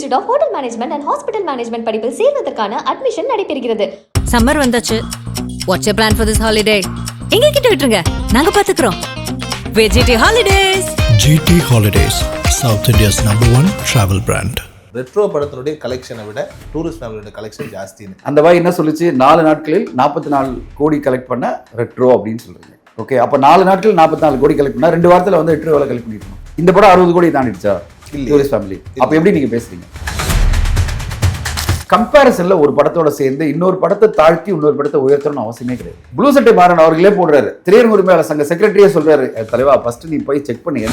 Institute of hotel management and hospital management படிப்பில் சேர்வதற்கான admission நடைபெறுகிறது. சம்மர் வந்தாச்சு. What's you plan for this holiday எங்க கிட்ட விட்டுருங்க. நாங்க பாத்துக்கிறோம். VGT holidays GT Holidays, South India's number one travel brand. Retro படத்தினுடைய கலெக்ஷனை விட டூரிஸ்ட் ஃபேமிலியோட கலெக்ஷன் ஜாஸ்தின்னு அந்த வாய் என்ன சொல்லுச்சு? நாலு நாட்களில் நாற்பத்தி நாலு கோடி கலெக்ட் பண்ண ரெட்ரோ அப்படின்னு சொல்றீங்க. ஓகே அப்போ நாலு நாட்கள் நாற்பத்தி நாலு கோடி கலெக்ட் பண்ணா ரெண்டு வாரத்தில் வந்து ரெட்ரோ கலெக்ட் பண்ணிருக்கணும் இந்த படம் அறுபது கோடி தாண்டிடுச்சா. டூரிஸ்ட் ஃபேமிலி அப்போ எப்படி நீங்க பேசுறீங்க? கம்பேரிசன்ல ஒரு படத்தோட சேர்ந்து இன்னொரு படத்தை தாழ்த்தி இன்னொரு படத்தை உயர்த்தணும்னு அவசியமே கிடையாது. ப்ளூ சட்டை மாறன் அவர்களே போடுறாரு. திரையரங்கு உரிமையாளர் சங்க செக்ரட்டரியே சொல்றாரு "ஏ, தலைவா ஃபர்ஸ்ட் நீ போய் செக் பண்ணி.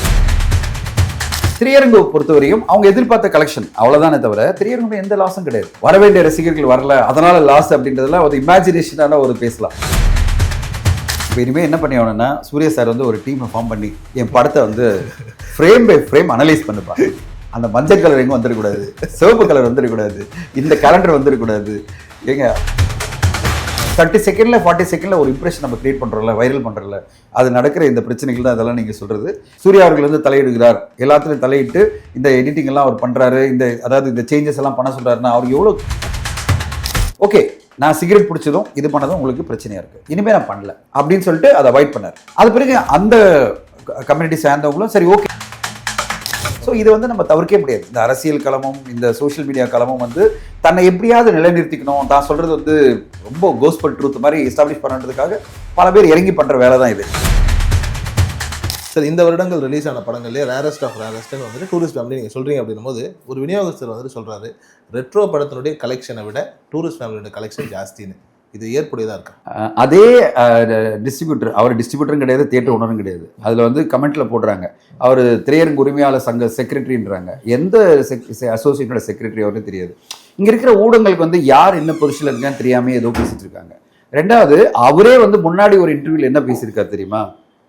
திரையரங்கு பொறுத்தவரையும் அவங்க எதிர்பார்த்த கலெக்ஷன் அவ்வளவுதானே தவிர திரையரங்கு எந்த லாஸும் கிடையாது. வர வேண்டிய ரசிகர்கள் வரல. அதனால லாஸ் அப்படின்றதெல்லாம் ஒரு இமேஜினேஷனான ஒரு பேசலாம். இப்போ இனிமேல் என்ன பண்ணி ஆகணும்னா சூர்யா சார் வந்து ஒரு டீமை ஃபார்ம் பண்ணி என் படத்தை வந்து ஃப்ரேம் பை ஃப்ரேம் அனலைஸ் பண்ணுப்பா அந்த மஞ்சள் கலர் எங்கே வந்துடக்கூடாது சிவப்பு கலர் வந்துடக்கூடாது இந்த கலண்டர் வந்துடக்கூடாது ஏங்க தேர்ட்டி செகண்டில் ஃபார்ட்டி செகண்டில் ஒரு இம்ப்ரெஷன் நம்ம கிரியேட் பண்ணுறோம்ல வைரல் பண்ணுறல அது நடக்கிற இந்த பிரச்சனைகள் தான் அதெல்லாம் நீங்கள் சொல்கிறது சூர்யா அவர்கள் வந்து தலையிடுகிறார். எல்லாத்துலையும் தலையிட்டு இந்த எடிட்டிங் எல்லாம் அவர் பண்ணுறாரு இந்த அதாவது இந்த சேஞ்சஸ் எல்லாம் பண்ண சொல்கிறாருன்னா அவர் எவ்வளோ ஓகே நான் சிகரெட் பிடிச்சதும் இது பண்ணதும் உங்களுக்கு பிரச்சனையாக இருக்குது இனிமேல் நான் பண்ணல. அப்படின்னு சொல்லிட்டு அதை அவாய்ட் பண்ணார். அது பிறகு அந்த கம்யூனிட்டி சேர்ந்தவங்களும் சரி ஓகே ஸோ இது வந்து நம்ம தவிர்க்கவே முடியாது. இந்த அரசியல் களமும் இந்த சோஷியல் மீடியா களமும் வந்து தன்னை எப்படியாவது நிலைநிறுத்திக்கணும். தான் சொல்கிறது வந்து ரொம்ப கோஸ்பல் ட்ரூத் மாதிரி எஸ்டாப்ளிஷ் பண்ணுறதுக்காக பல பேர் இறங்கி பண்ணுற வேலை தான் இது. சார் இந்த வருடங்கள் ரிலீஸ் ஆன படங்கள்லேயே ரேரஸ்ட் ஆஃப் ரேரஸ்ட்னு வந்துட்டு டூரிஸ்ட் ஃபேமிலி நீங்கள் சொல்கிறீங்க அப்படின்னும் போது ஒரு விநியோகஸ்தர் வந்துட்டு சொல்கிறாரு ரெட்ரோ படத்தினுடைய கலெக்ஷனை விட டூரிஸ்ட் ஃபேமிலியோட கலெக்ஷன் ஜாஸ்தின்னு. இது ஏற்புடையதாக இருக்கு? அதே டிஸ்ட்ரிபியூட்டர் அவர் டிஸ்ட்ரிபியூட்டரும் கிடையாது தியேட்டர் ஓனரும் கிடையாது. அதில் வந்து கமெண்ட்ல போடுறாங்க. அவர் திரையரங்கு உரிமையாளர் சங்க செக்ரட்டரின்றாங்க எந்த அசோசியேஷனோட செக்ரட்டரி அவரும் தெரியாது. இங்கே இருக்கிற ஊடகங்களுக்கு வந்து யார் என்ன பொசிஷனில் இருக்கான்னு தெரியாமல் ஏதோ பேசிட்டு இருக்காங்க. ரெண்டாவது அவரே வந்து முன்னாடி ஒரு இன்டர்வியூவில் என்ன பேசியிருக்காரு தெரியுமா?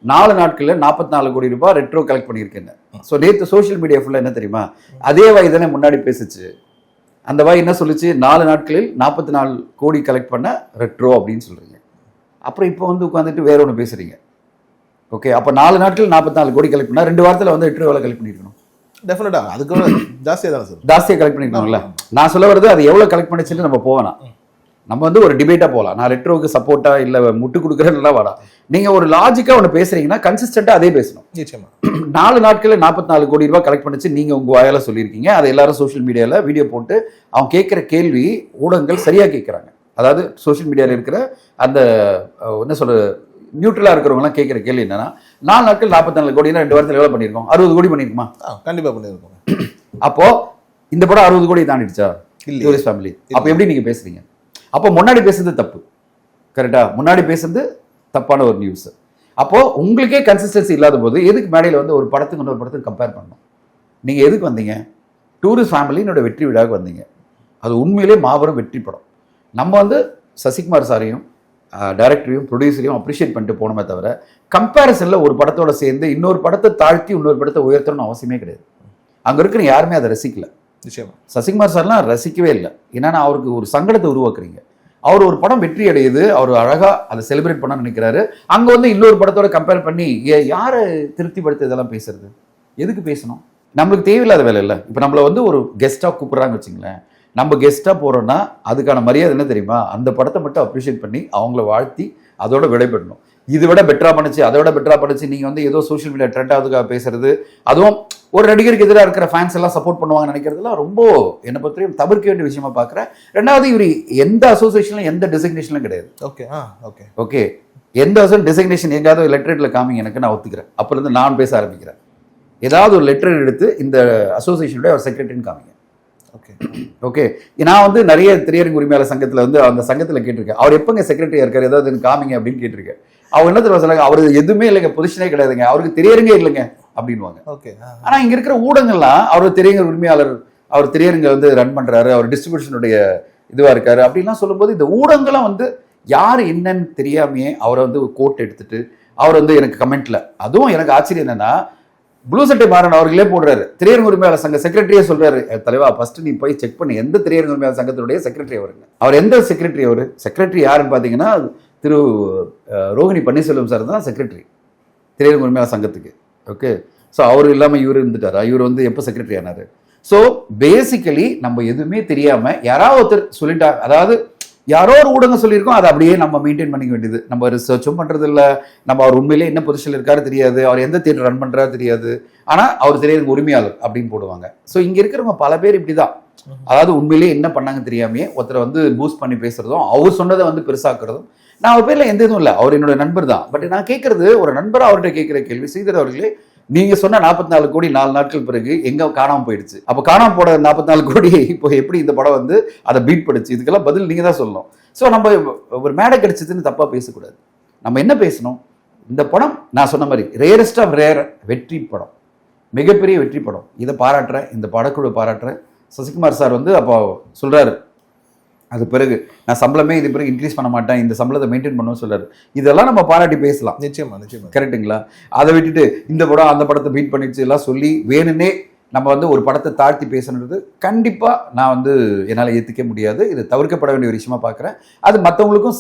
நாலு நாட்களில் நாற்பத்தி நாலு கோடி ரூபாய் ரெட்ரோ கலெக்ட் பண்ணியிருக்கேன் ஸோ நேற்று சோஷியல் மீடியா ஃபுல்லாக என்ன தெரியுமா? அதே வாய் தானே முன்னாடி பேசுச்சு. அந்த வாய் என்ன சொல்லுச்சு? நாலு நாட்களில் நாற்பத்தி நாலு கோடி கலெக்ட் பண்ண ரெட்ரோ அப்படின்னு சொல்றீங்க. அப்புறம் இப்போ வந்து உட்காந்துட்டு வேற ஒன்று பேசுறீங்க. ஓகே அப்போ நாலு நாட்கள் நாற்பத்தி நாலு கோடி கலெக்ட் பண்ணா ரெண்டு வாரத்தில் வந்து ரெட்ரோ எவ்வளோ கலெக்ட் பண்ணிருக்கணும். டெஃபினட்டாக அதுக்கு ஜாஸ்தியாக தானே சார்? ஜாஸ்தியாக கலெக்ட் பண்ணிருக்கணும்ல. நான் சொல்ல வருது அது எவ்வளோ கலெக்ட் பண்ணிச்சுன்னு நம்ம போவேணாம் நம்ம வந்து ஒரு டிபேட்டாக போகலாம் நான் ரெட்ரோவுக்கு சப்போர்ட்டா இல்லை முட்டு கொடுக்குறேன்லாம் வேணாம் நீங்கள் ஒரு லாஜிக்காக ஒன்று பேசுறீங்கன்னா கன்சிஸ்டண்ட்டாக அதே பேசணும். நிச்சயமா. நாலு நாட்களில் நாற்பத்தி நாலு கோடி ரூபாய் கலெக்ட் பண்ணிச்சு நீங்க உங்க வாயால சொல்லியிருக்கீங்க. அதை எல்லாரும் சோஷியல் மீடியால வீடியோ போட்டு அவன் கேட்குற கேள்வி ஊடகங்கள் சரியா கேட்குறாங்க. அதாவது சோஷியல் மீடியால இருக்கிற அந்த என்ன சொல்ற நியூட்ரலா இருக்கிறவங்கலாம் கேட்குற கேள்வி என்னன்னா நாலு நாட்கள் நாற்பத்தி நாலு கோடினா ரெண்டு வாரத்தில் எவ்வளோ பண்ணியிருக்கோம்? அறுபது கோடி பண்ணியிருக்குமா? கண்டிப்பாக பண்ணியிருக்கோம் அப்போ இந்த படம் அறுபது கோடி தாண்டிடுச்சா. டூரிஸ்ட் ஃபேமிலி அப்போ எப்படி நீங்க பேசுறீங்க? அப்போ முன்னாடி பேசுறது தப்பு. கரெக்டா முன்னாடி பேசுறது தப்பான ஒரு நியூஸ் அப்போ உங்களுக்கே கன்சிஸ்டன்சி இல்லாத போது எதுக்கு மேடையில் வந்து ஒரு படத்துக்கு இன்னொரு படத்துக்கு கம்பேர் பண்ணணும்? நீங்கள் எதுக்கு வந்தீங்க? டூரிஸ்ட் ஃபேமிலினோட வெற்றி விழாவுக்கு வந்தீங்க. அது உண்மையிலே மாபெரும் வெற்றி படம். நம்ம வந்து சசிகுமார் சாரையும் டைரக்டரையும் ப்ரொடியூசரையும் அப்ரிஷியேட் பண்ணிட்டு போனோமே தவிர கம்பேரிசனில் ஒரு படத்தோட சேர்ந்து இன்னொரு படத்தை தாழ்த்தி இன்னொரு படத்தை உயர்த்தணும்னு அவசியமே கிடையாது. அங்கே இருக்கிற யாருமே அதை ரசிக்கலை. நிச்சயமா. சசிகுமார் சார்லாம் ரசிக்கவே இல்லை. ஏன்னா அவருக்கு ஒரு சங்கடத்தை உருவாக்குறீங்க. அவர் ஒரு படம் வெற்றி அடையுது. அவர் அழகா அதை செலிப்ரேட் பண்ண நினைக்கிறாரு. அங்க வந்து இன்னொரு படத்தோட கம்பேர் பண்ணி ஏ- யாரை திருப்திப்படுத்த இதெல்லாம் பேசுறது? எதுக்கு பேசணும்? நம்மளுக்கு தேவையில்லாத வேலை இல்லை. இப்போ நம்மளை வந்து ஒரு கெஸ்ட்டாக கூப்பிட்றாங்க வச்சுங்களேன். நம்ம கெஸ்ட்டாக போகிறோன்னா அதுக்கான மரியாதை என்ன தெரியுமா? அந்த படத்தை மட்டும் அப்ரிஷியேட் பண்ணி அவங்கள வாழ்த்தி அதோட விடைபெறணும். இதை விட பெட்டராக பண்ணுச்சு அதை விட பெட்டராக பண்ணுச்சு. நீங்கள் வந்து ஏதோ சோஷியல் மீடியா ட்ரெண்ட் ஆகுதுக்காக பேசுறது. அதுவும் ஒரு நடிகருக்கு எதிராக இருக்கிற ஃபேன்ஸ் எல்லாம் சப்போர்ட் பண்ணுவாங்க நினைக்கிறதுலாம் ரொம்ப என்னை பொறுத்தவரையும் தவிர்க்க வேண்டிய விஷயமா பார்க்குறேன். ரெண்டாவது இவர் எந்த அசோசியேஷன்லும் எந்த டெசிக்னேஷனும் கிடையாது. ஓகே ஆ ஓகே ஓகே எந்த அசோன் டெசிக்னேஷன் எங்காவது லெட்டரேட்டில் காமிங்க எனக்கு நான் ஒத்துக்கிறேன். அப்புறம் நான் பேச ஆரம்பிக்கிறேன். ஏதாவது ஒரு லெட்டர் எடுத்து இந்த அசோசியேஷனுடைய ஒரு செக்ரட்டரின்னு காமிங்க. ஓகே ஓகே நான் வந்து நிறைய திரையரங்கு உரிமையாளர் சங்கத்தில் வந்து அந்த சங்கத்தில் கேட்டிருக்கேன். அவர் எப்பங்க செக்ரட்டரியா இருக்காரு? ஏதாவது காமிங்க அப்படின்னு கேட்டிருக்கேன். அவங்க என்ன தெரியுமா சொன்னாங்க? அவர் எதுவுமே இல்லைங்க பொசிஷனே கிடையாதுங்க. அவருக்கு திரையரங்கே இல்லைங்க அப்படின்வாங்க ஓகே ஆனா இங்க இருக்கிற ஊடகங்கள்லாம் அவர் திரையரங்க உரிமையாளர் அவர் திரையரங்க வந்து ரன் பண்றாரு அவர் டிஸ்ட்ரிபியூஷனுடைய இதுவா இருக்காரு அப்படின்லாம் சொல்லும்போது இந்த ஊடகங்கள்லாம் வந்து யார் என்னன்னு தெரியாமையே அவரை வந்து கோட் எடுத்துட்டு அவர் வந்து எனக்கு கமெண்ட்ல அதுவும் எனக்கு ஆச்சரியம் என்னன்னா ப்ளூ சட்டை மாறன் அவர்களே போடுறாரு. திரையரங்க உரிமையாளர் சங்க செக்ரட்டரியே சொல்றாரு. "ஏ, தலைவா ஃபர்ஸ்ட் நீ போய் செக் பண்ணு எந்த திரையரங்க உரிமையாளர் சங்கத்தினுடைய செக்ரட்டரி அவருங்க? அவர் எந்த செக்ரட்டரி அவரு? செக்ரட்டரி யாருன்னு பாத்தீங்கன்னா திரு ரோஹிணி பன்னீர்செல்வம் சார் தான் செக்ரட்டரி திரையரங்க உரிமையாளர் சங்கத்துக்கு. ஓகே ஸோ அவர் இல்லாமல் இவர் இருந்துட்டாரா? இவர் வந்து எப்போ செக்ரட்டரி ஆனார்? ஸோ பேசிக்கலி நம்ம எதுவுமே தெரியாமல் யாராவது ஒருத்தர் சொல்லிட்டா அதாவது யாரோ ஒரு ஊடகம் சொல்லியிருக்கோம் அதை அப்படியே நம்ம மெயின்டைன் பண்ணிக்க வேண்டியது. நம்ம ரிசர்ச்சும் பண்றது இல்ல நம்ம அவர் உண்மையிலே என்ன பொசிஷன்ல இருக்காரு தெரியாது. அவர் எந்த தியேட்டர் ரன் பண்றாரு தெரியாது. ஆனா அவர் தெரியாது உரிமையாளர் அப்படின்னு போடுவாங்க. ஸோ இங்க இருக்கிறவங்க பல பேர் இப்படிதான். அதாவது உண்மையிலேயே என்ன பண்ணாங்க தெரியாமையே ஒருத்தரை வந்து பூஸ்ட் பண்ணி பேசுறதும் அவர் சொன்னதை வந்து பெருசாக்குறதும் நான் அவர் பேர்ல எந்த இதுவும் இல்லை. அவர் என்னோட நண்பர் தான். பட் நான் கேட்கறது ஒரு நண்பர் அவர்கிட்ட கேட்கிற கேள்வி ஸ்ரீதர் அவர்களே நீங்க சொன்ன நாற்பத்தி நாலு கோடி நாலு நாட்கள் பிறகு எங்க காணாம போயிடுச்சு. அப்ப காணாம போட நாற்பத்தி நாலு கோடி இப்போ எப்படி இந்த படம் வந்து அதை பீட் பண்ணுச்சு? இதுக்கெல்லாம் பதில் நீங்க தான் சொல்லணும். ஸோ நம்ம ஒரு மேடை கிடைச்சதுன்னு தப்பா பேசக்கூடாது. நம்ம என்ன பேசணும்? இந்த படம் நான் சொன்ன மாதிரி ரேரஸ்ட் ஆஃப் ரேர் வெற்றி படம். மிகப்பெரிய வெற்றி படம். இதை பாராட்டுறேன் இந்த படக்குழு பாராட்டுறேன். சசிகுமார் சார் வந்து அப்போ சொல்றாரு அது பிறகு நான் சம்பளமே இது பிறகு இன்க்ரீஸ் பண்ண மாட்டேன் இந்த சம்பளத்தை மெயின்டைன் பண்ணணும்னு சொல்றாரு. இதெல்லாம் நம்ம பாராட்டி பேசலாம். நிச்சயமா நிச்சயமா. கரெக்ட்டுங்களா அதை விட்டுட்டு இந்த படம் அந்த படத்தை பீட் பண்ணிடுச்சு எல்லாம் சொல்லி வேணும்னே நம்ம வந்து ஒரு படத்தை தாழ்த்தி பேசுனது கண்டிப்பா நான் வந்து என்னால் ஏத்துக்க முடியாது. இது தவிர்க்கப்பட வேண்டிய ஒரு விஷயமா பார்க்குறேன் அது மற்றவங்களுக்கும்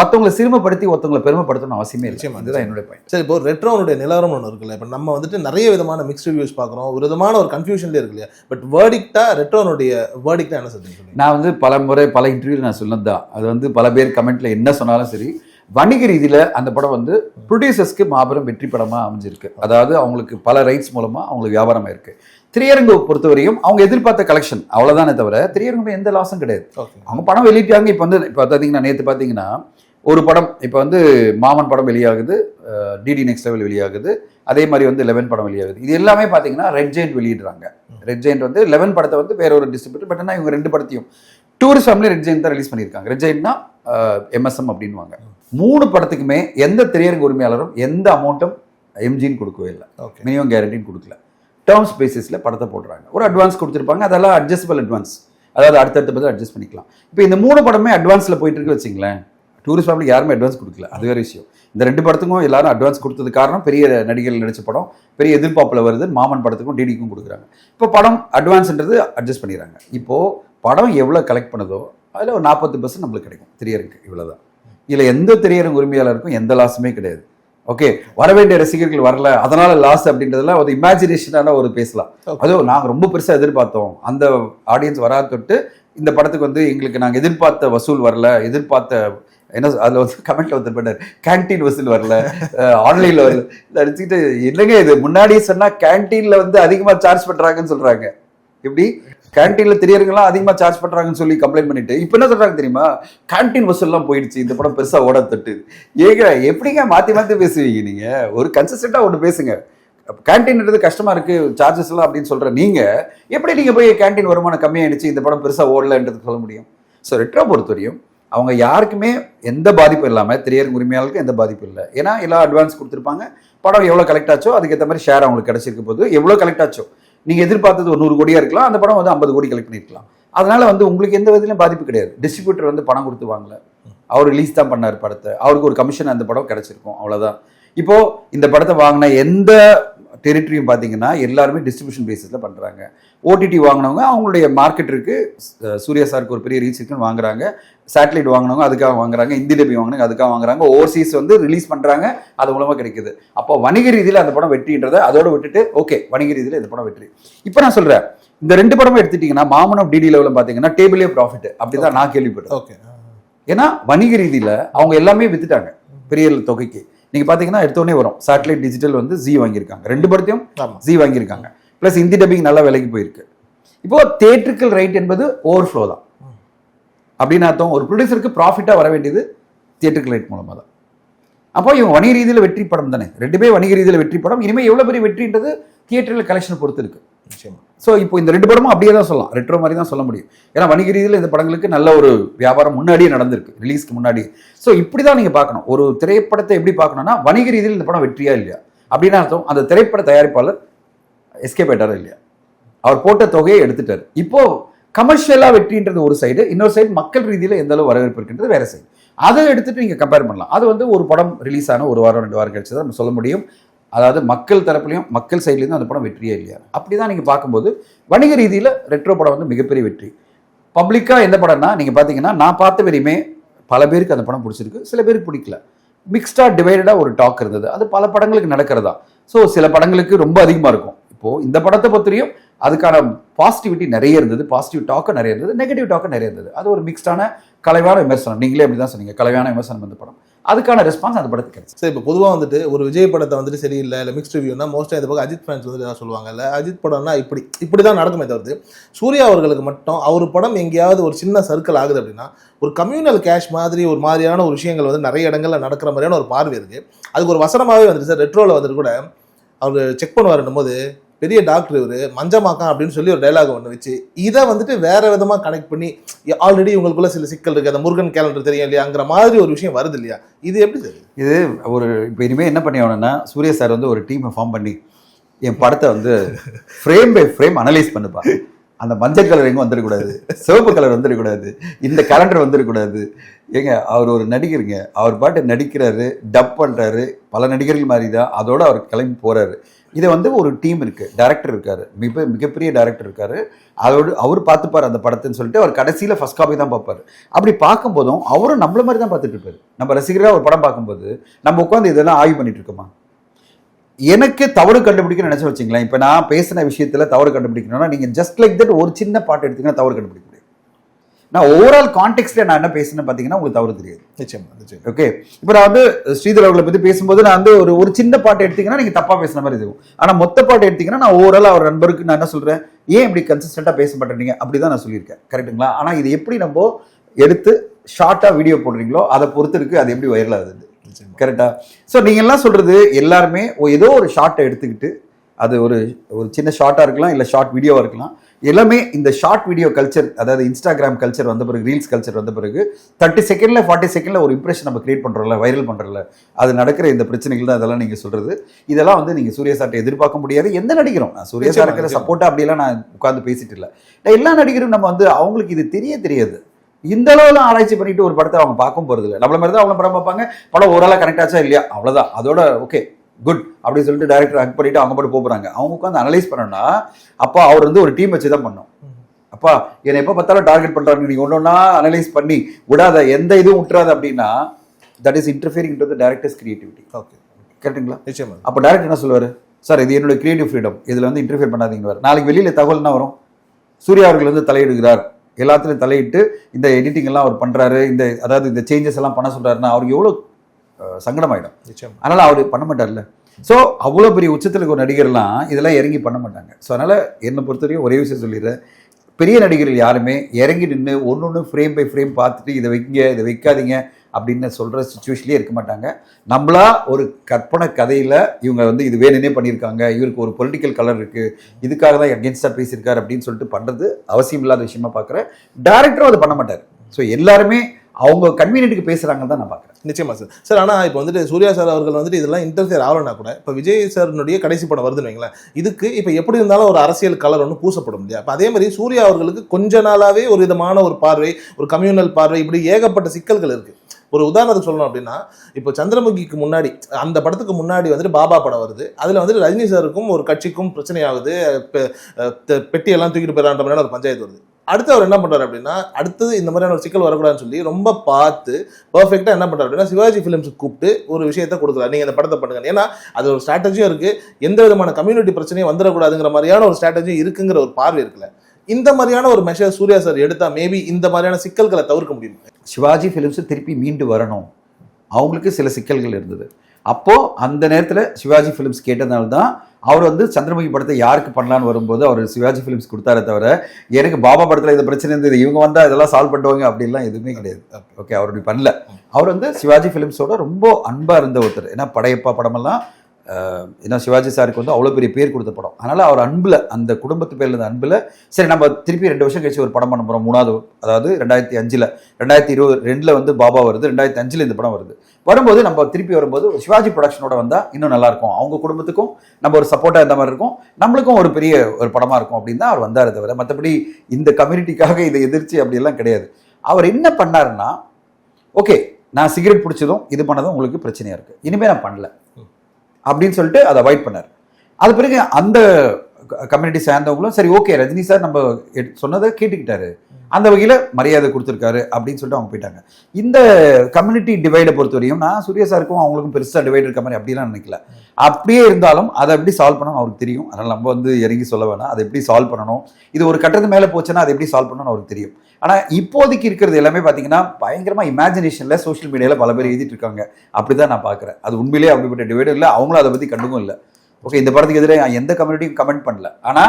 மற்றவங்களை சிறுமப்படுத்தி ஒருத்தவங்களை பெருமைப்படுத்தணும் அவசியமே இல்லை. இதுதான் என்னுடைய பாயிண்ட் சரி இப்போ ரெட்ரோனுடைய நிலவரம் ஒன்று இருக்குல்ல. இப்போ நம்ம வந்துட்டு நிறைய விதமான மிக்ஸ்ட் ரிவ்யூஸ் பார்க்குறோம் ஒரு விதமான ஒரு கன்ஃபியூஷன்லேயே இருக்கு இல்லையா பட் வேர்டிக்டா ரெட்ரோனுடைய வேர்டிக்டா என்ன சொல்லுங்க நான் வந்து பல முறை பல இன்டர்வியூ நான் சொன்னது தான் அது வந்து பல பேர் கமெண்ட்ல என்ன சொன்னாலும் சரி வணிக ரீதியில அந்த படம் வந்து ப்ரொடியூசர்ஸ்க்கு மாபெரும் வெற்றி படமா அமைஞ்சிருக்கு. அதாவது அவங்களுக்கு பல ரைட்ஸ் மூலமா அவங்களுக்கு வியாபாரமா இருக்கு திரையரங்கு பொறுத்தவரையும் அவங்க எதிர்பார்த்த கலெக்ஷன் அவ்வளவுதானே தவிர திரையரங்கு எந்த லாஸும் கிடையாது. அவங்க படம் வெளியிட்டாங்க இப்போ வந்து இப்போ பார்த்தீங்கன்னா நேற்று பார்த்தீங்கன்னா ஒரு படம் இப்போ வந்து மாமன் படம் வெளியாகுது டிடி நெக்ஸ்ட் லெவல் வெளியாகுது அதே மாதிரி வந்து லெவன் படம் வெளியாகுது. இது எல்லாமே பார்த்தீங்கன்னா ரெட் ஜெயிண்ட் வெளியிடுறாங்க. ரெட் ஜெயிண்ட் வந்து லெவன் படத்தை வந்து வேற ஒரு டிஸ்ட்ரிபியூட்டர் பட் ஆனால் இவங்க ரெண்டு படத்தையும் டூரிஸ்ட் ஃபேமிலி ரெட் ஜெயின் தான் ரிலீஸ் பண்ணியிருக்காங்க. ரெட் ஜெயின்ட்னா எம்எஸ்எம் அப்படின்வாங்க மூணு படத்துக்குமே எந்த திரையரங்கு உரிமையாளரும் எந்த அமௌண்ட்டும் எம்ஜின்னு கொடுக்கவே இல்லை. ஓகே மினிமம் கேரண்டின்னு கொடுக்கல. டேர்ம்ஸ் பேசிஸில் படத்தை போடுறாங்க. ஒரு அட்வான்ஸ் கொடுத்துருப்பாங்க. அதெல்லாம் அட்ஜஸ்டபிள் அட்வான்ஸ் அதாவது அடுத்தடுத்த பதில் அட்ஜஸ்ட் பண்ணிக்கலாம். இப்போ இந்த மூணு படமே அட்வான்ஸில் போயிட்டு இருக்கு வச்சிங்களேன். டூரிஸ்ட் ஃபேமிலிக்கு யாருமே அட்வான்ஸ் கொடுக்கல. அது வேற விஷயம். இந்த ரெண்டு படத்துக்கும் எல்லாரும் அட்வான்ஸ் கொடுத்தது காரணம் பெரிய நடிகர்கள் நடிச்ச படம் பெரிய எதிர்பார்ப்பில் வருது மாமன் படத்துக்கும் டிடிக்கும் கொடுக்குறாங்க. இப்போ படம் அட்வான்ஸ்ன்றது அட்ஜஸ்ட் பண்ணிடுறாங்க. இப்போ படம் எவ்வளோ கலெக்ட் பண்ணுதோ அதில் ஒரு நாற்பது பர்சன்ட் நம்மளுக்கு கிடைக்கும். திரையரங்கு இவ்வளோதான் இதில் எந்த திரையரங்கு உரிமையாளருக்கும் எந்த லாஸுமே கிடையாது. ஓகே வர வேண்டிய ரசிகர்கள் வரல அதனால லாஸ் அப்படின்றதுலாம் ஒரு இமேஜினேஷனான ஒரு பேசலாம். அதுவும் நாங்கள் ரொம்ப பெருசாக எதிர்பார்த்தோம். அந்த ஆடியன்ஸ் வராத தொட்டு இந்த படத்துக்கு வந்து எங்களுக்கு நாங்கள் எதிர்பார்த்த வசூல் வரல எதிர்பார்த்த என்ன அதுல வந்து கமெண்ட்ல வந்து பண்ணார். கேன்டீன் வசூல் வரல ஆன்லைன்ல வரல. அடிச்சுக்கிட்டு இல்லைங்க இது? முன்னாடியே சொன்னா கேன்டீன்ல வந்து அதிகமா சார்ஜ் பண்றாங்கன்னு சொல்றாங்க. எப்படி? கேன்டீன்ல தெரியறவங்களாம் அதிகமா சார்ஜ் பண்றாங்கன்னு சொல்லி கம்ப்ளைண்ட் பண்ணிட்டு இப்போ என்ன சொல்றாங்க தெரியுமா? கேன்டீன் வசூல்லாம் போயிடுச்சு இந்த படம் பெருசா ஓட தட்டு ஏங்க எப்படிங்க மாத்தி மாத்தி பேசுவீங்க நீங்க? ஒரு கன்சிஸ்டண்டா ஒன்று பேசுங்க. கேன்டீன்ன்றது கஷ்டமா இருக்கு சார்ஜஸ் எல்லாம் அப்படின்னு சொல்ற நீங்க எப்படி நீங்க போய் கேன்டீன் வருமானம் கம்மியாயிடுச்சு இந்த படம் பெருசா ஓடலன்றது சொல்ல முடியும்? ஸோ ரெட்ரோ பொறுத்தவரையும் அவங்க யாருக்குமே எந்த பாதிப்பும் இல்லாமல் திரையரங்கு உரிமையாளருக்கு எந்த பாதிப்பும் இல்லை. ஏன்னா எல்லாம் அட்வான்ஸ் கொடுத்துருப்பாங்க. படம் எவ்வளோ கலெக்ட் ஆச்சோ அதுக்கேற்ற மாதிரி ஷேர் அவங்களுக்கு கிடைச்சிருக்க போது எவ்வளோ கலெக்ட் ஆச்சோ நீங்கள் எதிர்பார்த்தது ஒரு நூறு கோடியாக இருக்கலாம் அந்த படம் வந்து ஐம்பது கோடி கலெக்ட் பண்ணியிருக்கலாம் அதனால வந்து உங்களுக்கு எந்த விதத்திலும் பாதிப்பு கிடையாது. டிஸ்ட்ரிபியூட்டர் வந்து பணம் கொடுத்து வாங்கல. அவர் ரிலீஸ் தான் பண்ணார் படத்தை. அவருக்கு ஒரு கமிஷன் அந்த படம் கிடைச்சிருக்கும். அவ்வளவுதான். இப்போ இந்த படத்தை வாங்கின எந்த டெரிட்டரியும் பார்த்தீங்கன்னா எல்லாருமே டிஸ்ட்ரிபியூஷன் பேசிஸில் பண்ணுறாங்க ஓடிடி வாங்கினவங்க அவங்களுடைய மார்க்கெட் இருக்கு. ச- சூர்யா சாருக்கு ஒரு பெரிய ரீச் இருக்குன்னு வாங்குறாங்க. சேட்டலைட் வாங்கினவங்க அதுக்காக வாங்குறாங்க. இந்தி டபி வாங்கினவங்க அதுக்காக வாங்குறாங்க. ஓவர்சீஸ் வந்து ரிலீஸ் பண்ணுறாங்க அது மூலமாக கிடைக்குது. அப்போ வணிக ரீதியில் அந்த படம் வெற்றின்றதை அதோட விட்டுட்டு ஓகே வணிக ரீதியில் இந்த படம் வெற்றி. இப்போ நான் சொல்கிறேன் இந்த ரெண்டு படமும் எடுத்துட்டீங்கன்னா மாமனம் டிடி லெவலில் பார்த்தீங்கன்னா டேபிளே ப்ராஃபிட் அப்படிதான் நான் கேள்விப்பட்டேன் ஓகே ஏன்னா வணிக ரீதியில அவங்க எல்லாமே வித்துட்டாங்க. பெரிய தொகைக்கு. நீங்க பாத்தீங்கன்னா எடுத்தோடனே வரும். சேட்டலைட் டிஜிட்டல் வந்து ஜி வாங்கியிருக்காங்க. ரெண்டு படத்தையும் ஜி வாங்கியிருக்காங்க. ப்ளஸ் ஹிந்தி டப்பிங் நல்ல விலைக்கு போயிருக்கு. இப்போ தேட்ரிக்கல் ரைட் என்பது ஓவர்ஃப்ளோ தான். அப்படின்னு அர்த்தம் ஒரு ப்ரொடியூசருக்கு ப்ராஃபிட்டாக வர வேண்டியது தியேட்டருக்கு ரைட் மூலமாக தான் அப்போ இவங்க வணிக ரீதியில் வெற்றி படம் தானே? ரெண்டு பேர் வணிக ரீதியில் வெற்றி படம் இனிமேல் எவ்வளோ பெரிய வெற்றின்றது தியேட்டரில் கலெக்ஷனை பொறுத்து இருக்கு. நிச்சயமா ஸோ இப்போ இந்த ரெண்டு படமும் அப்படியே தான் சொல்லலாம். ரெட்ரோ மாதிரி தான் சொல்ல முடியும். ஏன்னா வணிக ரீதியில் இந்த படங்களுக்கு நல்ல ஒரு வியாபாரம் முன்னாடியே நடந்திருக்கு. ரிலீஸ்க்கு முன்னாடி ஸோ இப்படி தான் நீங்கள் பார்க்கணும். ஒரு திரைப்படத்தை எப்படி பார்க்கணும்னா வணிக ரீதியில் இந்த படம் வெற்றியா இல்லையா? அப்படின்னு அர்த்தம். அந்த திரைப்பட தயாரிப்பாளர் எஸ்கேப் ஆயிட்டாரா இல்லையா? அவர் போட்ட தொகையை எடுத்துட்டார். இப்போது கமர்ஷியலாக வெற்றின்றது ஒரு சைடு இன்னொரு சைடு மக்கள் ரீதியில் எந்த அளவு வரவேற்பு இருக்கின்றது வேறு சைடு அதை எடுத்துட்டு நீங்கள் கம்பேர் பண்ணலாம். அது வந்து ஒரு படம் ரிலீஸ் ஆன ஒரு வாரம் ரெண்டு வாரம் கழிச்சு தான் நம்ம சொல்ல முடியும். அதாவது மக்கள் தரப்புலையும் மக்கள் சைட்லேருந்து அந்த படம் வெற்றியே இல்லையா? அப்படி தான் நீங்கள் பார்க்கும்போது வணிக ரீதியில் ரெட்ரோ படம் வந்து மிகப்பெரிய வெற்றி. பப்ளிக்காக எந்த படம்னா நீங்கள் பார்த்தீங்கன்னா நான் பார்த்த வரையுமே பல பேருக்கு அந்த படம் பிடிச்சிருக்கு சில பேருக்கு பிடிக்கல. மிக்ஸ்டாக டிவைடடாக ஒரு டாக் இருந்தது. அது பல படங்களுக்கு நடக்கிறதா. ஸோ சில படங்களுக்கு ரொம்ப அதிகமாக இருக்கும். இப்போது இந்த படத்தை பொறுத்தவரையும் அதுக்கான பாசிட்டிவிட்டி நிறைய இருந்தது. பாசிட்டிவ் டாக்கும் நிறைய இருந்தது. நெகட்டிவ் டாக்கும் நிறைய இருந்தது. அது ஒரு மிக்ஸ்டான கலைவான விமர்சனம். நீங்களே அப்படி தான் சொன்னீங்க. கலைவான விமர்சனம் அந்த படம். அதுக்கான ரெஸ்பான்ஸ் அந்த படத்துக்கு கிடைச்சு சரி இப்போ பொதுவாக வந்துட்டு ஒரு விஜய் படத்தை வந்துட்டு சரியில்லை இல்லை மிக்ஸ் ரிவ்யூனா மோஸ்ட்டாக இந்த பக்கம் அஜித் ஃபேன்ஸ் வந்துட்டு ஏதாவது சொல்லுவாங்க இல்லை அஜித் படம்னா இப்படி இப்படி தான் நடக்குமே தவிர்த்து சூர்யா அவர்களுக்கு மட்டும் அவர் படம் எங்கேயாவது ஒரு சின்ன சர்க்கிள் ஆகுது அப்படின்னா ஒரு கம்யூனல் கேஷ் மாதிரி ஒரு மாதிரியான ஒரு விஷயங்கள் வந்து நிறைய இடங்களில் நடக்கிற மாதிரியான ஒரு பார்வை இருக்குது அதுக்கு ஒரு வசனமாகவே வந்துட்டு சார் ரெட்ரோவில் வந்துட்டு கூட அவர் செக் பண்ணுவாருன்னும் போது பெரிய டாக்டர் இவர் மஞ்சமாக்கான் அப்படின்னு சொல்லி ஒரு டைலாக் ஒன்று வச்சு இதை வந்துட்டு வேற விதமாக கனெக்ட் பண்ணி ஆல்ரெடி உங்களுக்குள்ள சில சிக்கல் இருக்குது அந்த முருகன் கேலண்டர் தெரியும் இல்லையாங்கிற மாதிரி ஒரு விஷயம் வருது இல்லையா? இது எப்படி சார் இது ஒரு இப்போ இனிமேல் என்ன பண்ணி ஆகணும்னா சூர்யா சார் வந்து ஒரு டீமை ஃபார்ம் பண்ணி என் படத்தை வந்து ஃப்ரேம் பை ஃப்ரேம் அனலைஸ் பண்ணுப்பா அந்த மஞ்சள் கலர் எங்க வந்துடக்கூடாது சிவப்பு கலர் வந்துடக்கூடாது இந்த கேலண்டர் வந்துடக்கூடாது ஏங்க அவர் ஒரு நடிகருங்க அவர் பாட்டு நடிக்கிறாரு டப் பண்ணுறாரு பல நடிகர்கள் மாதிரி தான் அதோடு அவர் கிளம்பி போகிறாரு இதை வந்து ஒரு டீம் இருக்குது டேரக்டர் இருக்காரு. மிக மிகப்பெரிய டேரக்டர் இருக்காரு. அதோடு அவர் பார்த்துப்பார் அந்த படத்தைன்னு சொல்லிட்டு அவர் கடைசியில் ஃபஸ்ட் காப்பி தான் பார்ப்பாரு. அப்படி பார்க்கும்போதும் அவரும் நம்மள மாதிரி தான் பார்த்துட்டு இருப்பார். நம்ம ரசிகராக ஒரு படம் பார்க்கும்போது நம்ம உட்காந்து இதெல்லாம் ஆய்வு பண்ணிட்டு இருக்கோமா? எனக்கு தவறு கண்டுபிடிக்க நினச்சி வச்சிங்களேன். இப்போ நான் பேசின விஷயத்தில் தவறு கண்டுபிடிக்கணும்னா நீங்கள் ஜஸ்ட் லைக் தட் ஒரு சின்ன பாட்டு எடுத்தீங்கன்னா தவறு கண்டுபிடிக்க நான் ஓவரால் கான்டெக்ட்ல நான் என்ன பேசுனேன் பார்த்தீங்கன்னா உங்களுக்கு தவறு தெரியாது. நிச்சயமா ஓகே இப்போ நான் வந்து ஸ்ரீதர் அவர்களை பத்தி பேசும்போது நான் வந்து ஒரு ஒரு சின்ன பாட்டு எடுத்தீங்கன்னா நீங்க தப்பா பேசுன மாதிரி இருக்கும். ஆனா மொத்த பாட்டு எடுத்தீங்கன்னா நான் ஓவரால் அவர் நண்பருக்கு நான் என்ன சொல்றேன்? ஏன் இப்படி கன்சிஸ்டண்டா பேச மாட்டேறீங்க அப்படிதான் நான் சொல்லியிருக்கேன். கரெக்ட்டுங்களா ஆனா இது எப்படி நம்ம எடுத்து ஷார்ட்டா வீடியோ போடுறீங்களோ அதை பொறுத்து இருக்கு அது எப்படி வைரல் ஆகுது. கரெக்டா ஸோ நீங்க எல்லாம் சொல்றது எல்லாருமே ஏதோ ஒரு ஷார்ட்டை எடுத்துக்கிட்டு அது ஒரு ஒரு சின்ன ஷார்ட்டா இருக்கலாம் இல்ல ஷார்ட் வீடியோவா இருக்கலாம். எல்லாமே இந்த ஷார்ட் வீடியோ கல்ச்சர் அதாவது இன்ஸ்டாகிராம் கல்ச்சர் வந்த பிறகு ரீல்ஸ் கல்ச்சர் வந்த பிறகு தேர்ட்டி செகண்ட்ல ஃபார்ட்டி செகண்ட்ல ஒரு இம்ப்ரெஷன் நம்ம கிரியேட் பண்றோம்ல வைரல் பண்றோம்ல அது நடக்கிற இந்த பிரச்சனைகள் தான் இதெல்லாம் நீங்க சொல்றது. இதெல்லாம் வந்து நீங்க சூர்யா சார்ட்ட எதிர்பார்க்க முடியாது. எந்த நடிகரும் நான் சூர்யா சார் இருக்கிற நிச்சயமா. சப்போர்ட்டா அப்படியெல்லாம் நான் உட்கார்ந்து பேசிட்டு இல்லை. எல்லா நடிகரும் நம்ம வந்து அவங்களுக்கு இது தெரிய தெரியாது. இந்த அளவுல ஆராய்ச்சி பண்ணிட்டு ஒரு படத்தை அவங்க பார்க்கும் போறது இல்லை நம்மள மாதிரி தான் அவங்க படம் பார்ப்பாங்க. படம் ஓரளவு கனெக்ட் ஆச்சா இல்லையா? அவ்வளவுதான். அதோட ஓகே குட் அப்படின்னு சொல்லிட்டு டேரக்டர் ஹக் பண்ணிட்டு அவங்க பாட்டு போறாங்க அவங்க உட்காந்து அனலைஸ் பண்ணணும்னா அப்பா அவர் வந்து ஒரு டீம் வச்சு தான் பண்ணோம் அப்பா என்னை எப்போ பார்த்தாலும் டார்கெட் பண்றாங்க நீங்க ஒன்று ஒன்றா அனலைஸ் பண்ணி விடாத எந்த இதுவும் விட்டுறாத அப்படின்னா that is interfering to directors creativity okay கரெக்டுங்களா நிச்சயமா. அப்போ டேரக்டர் என்ன சொல்லுவார்? சார் இது என்னோட கிரியேட்டிவ் ஃப்ரீடம் இதில் வந்து இன்டர்ஃபியர் பண்ணாதீங்க நாளைக்கு வெளியில தகவல் என்ன வரும்? சூர்யா அவர்கள் வந்து தலையிடுகிறார். எல்லாத்துலையும் தலையிட்டு இந்த எடிட்டிங் எல்லாம் அவர் பண்றாரு. இந்த அதாவது இந்த சேஞ்சஸ் எல்லாம் பண்ண சொல்றாருன்னா அவருக்கு எவ்வளோ சங்கடமாயிடும். அதனால அவர் பண்ண மாட்டார்ல. ஸோ அவ்வளோ பெரிய உச்சத்தில் இருக்க ஒரு நடிகர்லாம் இதெல்லாம் இறங்கி பண்ண மாட்டாங்க. ஸோ அதனால என்னை பொறுத்தவரையும் ஒரே விஷயம் சொல்லிடுறேன். பெரிய நடிகர்கள் யாருமே இறங்கி நின்று ஒன்று ஒன்று ஃப்ரேம் பை ஃப்ரேம் பார்த்துட்டு இதை வைங்க இதை வைக்காதீங்க அப்படின்னு சொல்கிற சுச்சுவேஷன்லேயே இருக்க மாட்டாங்க. நம்மளா ஒரு கற்பனை கதையில் இவங்க வந்து இது வேணும்னே பண்ணியிருக்காங்க. இவருக்கு ஒரு பொலிட்டிக்கல் கலர் இருக்குது இதுக்காக தான் அகேன்ஸ்டாக பேசியிருக்காரு அப்படின்னு சொல்லிட்டு பண்ணுறது அவசியம் இல்லாத விஷயமா பார்க்குறேன். டேரக்டரும் அதை பண்ண மாட்டார். ஸோ எல்லாருமே அவங்க கன்வீனியன்ட்டுக்கு பேசுகிறாங்கன்னு தான் நான் பார்க்குறேன். நிச்சயமா சார் சார் ஆனால் இப்போ வந்துட்டு சூர்யா சார் அவர்கள் வந்துட்டு இதெல்லாம் இன்டர்ஃபியர் ஆகலைன்னா கூட இப்போ விஜய் சார்னுடைய கடைசி படம் வருதுன்னு வைங்களேன் இதுக்கு இப்போ எப்படி இருந்தாலும் ஒரு அரசியல் கலர் ஒன்று பூசப்படும் இல்லையா? இப்போ அதே மாதிரி சூர்யா அவர்களுக்கு கொஞ்ச நாளாகவே ஒரு விதமான ஒரு பார்வை ஒரு கம்யூனல் பார்வை இப்படி ஏகப்பட்ட சிக்கல்கள் இருக்குது ஒரு உதாரணத்துக்கு சொல்லணும் அப்படின்னா இப்போ சந்திரமுகிக்கு முன்னாடி அந்த படத்துக்கு முன்னாடி வந்துட்டு பாபா படம் வருது. அதில் வந்துட்டு ரஜினி சாருக்கும் ஒரு கட்சிக்கும் பிரச்சனை ஆகுது பெட்டியெல்லாம் தூக்கிட்டு போயிடலான்ற மாதிரி ஒரு பஞ்சாயத்து வருது. அடுத்து அவர் என்ன பண்றாரு அப்படின்னா அடுத்தது இந்த மாதிரியான ஒரு சிக்கல் வரக்கூடாதுன்னு சொல்லி ரொம்ப பார்த்து பர்ஃபெக்டாக என்ன பண்றாரு அப்படின்னா சிவாஜி ஃபிலிம்ஸ் கூப்பிட்டு ஒரு விஷயத்தை கொடுக்குறாரு. நீங்கள் இந்த படத்தை பண்ணுங்க. ஏன்னா அது ஒரு ஸ்ட்ராட்டஜியும் இருக்கு. எந்த விதமான கம்யூனிட்டி பிரச்சனையும் வந்துடக்கூடாதுங்கிற மாதிரியான ஒரு ஸ்ட்ராட்டஜியும் இருக்குங்கிற ஒரு பார்வை இருக்குல்ல. இந்த மாதிரியான ஒரு மெஷர் சூர்யா சார் எடுத்தா மேபி இந்த மாதிரியான சிக்கல்களை தவிர்க்க முடியும். சிவாஜி ஃபிலிம்ஸ் திருப்பி மீண்டு வரணும். அவங்களுக்கு சில சிக்கல்கள் இருந்தது. அப்போது அந்த நேரத்தில் சிவாஜி ஃபிலிம்ஸ் கேட்டதுனால தான் அவர் வந்து சந்திரமுகி படத்தை யாருக்கு பண்ணலான்னு வரும்போது அவர் சிவாஜி ஃபிலிம்ஸ் கொடுத்தாரே தவிர எனக்கு பாபா படத்தில் இந்த பிரச்சனை இருந்தது இவங்க வந்தால் இதெல்லாம் சால்வ் பண்ணுவாங்க அப்படிலாம் எதுவுமே கிடையாது. ஓகே அவர் அப்படி பண்ணல அவர் வந்து சிவாஜி ஃபிலிம்ஸோட ரொம்ப அன்பாக இருந்த ஒருத்தர். ஏன்னா படையப்பா படமெல்லாம் ஏன்னா சிவாஜி சாருக்கு வந்து அவ்வளோ பெரிய பேர் கொடுத்த படம். அதனால் அவர் அன்பில் அந்த குடும்பத்து பேரில் இருந்த அன்பில் சரி நம்ம திருப்பி ரெண்டு வருஷம் கழிச்சு ஒரு படம் பண்ண போகிறோம் மூணாவது அதாவது ரெண்டாயிரத்தி அஞ்சில். ரெண்டாயிரத்தி இருபது ரெண்டில் வந்து பாபா வருது ரெண்டாயிரத்தி அஞ்சில் இந்த படம் வருது. வரும்போது நம்ம திருப்பி வரும்போது சிவாஜி ப்ரொடக்ஷனோட வந்தால் இன்னும் நல்லா இருக்கும் அவங்க குடும்பத்துக்கும் நம்ம ஒரு சப்போர்ட்டாக இருந்த மாதிரி இருக்கும். நம்மளுக்கும் ஒரு பெரிய ஒரு படமாக இருக்கும் அப்படின்னு தான் அவர் வந்தாரே தவிர மற்றபடி இந்த கம்யூனிட்டிக்காக இதை எதிர்த்து அப்படியெல்லாம் கிடையாது. அவர் என்ன பண்ணாருன்னா ஓகே நான் சிகரெட் பிடிச்சதும் இது பண்ணதும் உங்களுக்கு பிரச்சனையாக இருக்குது இனிமேல் நான் பண்ணல. அப்படின்னு சொல்லிட்டு அதை அவாய்ட் பண்ணார். அது பிறகு அந்த கம்யூனிட்டி சேர்ந்தவங்களும் சரி ஓகே ரஜினி சார் நம்ம எட்- சொன்னதை கேட்டுக்கிட்டாரு. அந்த வகையில் மரியாதை கொடுத்துருக்காரு அப்படின்னு சொல்லிட்டு அவங்க போயிட்டாங்க. இந்த கம்யூனிட்டி டிவைடை பொறுத்தவரையும் நான் சூரிய சாருக்கும் அவங்களுக்கும் பெருசாக டிவைட் இருக்க மாதிரி அப்படிலாம் நினைக்கல. அப்படியே இருந்தாலும் அதை எப்படி சால்வ் பண்ணணும் அவருக்கு தெரியும். அதனால் நம்ம வந்து இறங்கி சொல்ல வேணாம். அதை எப்படி சால்வ் பண்ணணும்? இது ஒரு கட்டத்து மேலே போச்சுன்னா அதை எப்படி சால்வ் பண்ணணும்னு அவருக்கு தெரியும். ஆனால் இப்போதைக்கு இருக்கிறது எல்லாமே பார்த்தீங்கன்னா பயங்கரமாக இமேஜினேஷனில் சோஷியல் மீடியாவில் பல பேர் எழுதிட்டு இருக்காங்க. அப்படிதான் நான் பார்க்குறேன் அது உண்மையிலேயே அப்படிப்பட்ட டிவைடும் இல்லை. அவங்களும் அதை பற்றி கண்டுக்கும் இல்லை. ஓகே இந்த படத்துக்கு எதிராக எந்த கம்யூனிட்டியும் கமெண்ட் பண்ணல. ஆனா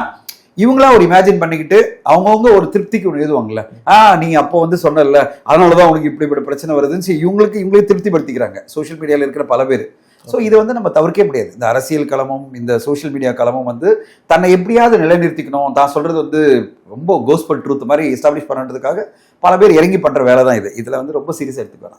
இவங்களா ஒரு இமேஜின் பண்ணிக்கிட்டு அவங்கவுங்க ஒரு திருப்திக்கு ஒன்று எழுதுவாங்கல்ல ஆ நீ அப்போ வந்து சொன்னல அதனாலதான் உனக்கு இப்படிப்பட்ட பிரச்சனை வருதுன்னு சொல்லி இவங்களுக்கு இவங்களே திருப்திப்படுத்திக்கிறாங்க. சோஷியல் மீடியால இருக்கிற பல பேர். ஸோ இதை வந்து நம்ம தவிர்க்கவே முடியாது. இந்த அரசியல் களமும் இந்த சோஷியல் மீடியா களமும் வந்து தன்னை எப்படியாவது நிலைநிறுத்திக்கணும். தான் சொல்றது வந்து ரொம்ப கோஸ்பல் ட்ரூத் மாதிரி எஸ்டாப்ளிஷ் பண்ணுறதுக்காக பல பேர் இறங்கி பண்ற வேலை தான் இது. இதுல வந்து ரொம்ப சீரியஸாக எடுத்துக்க வேணாம்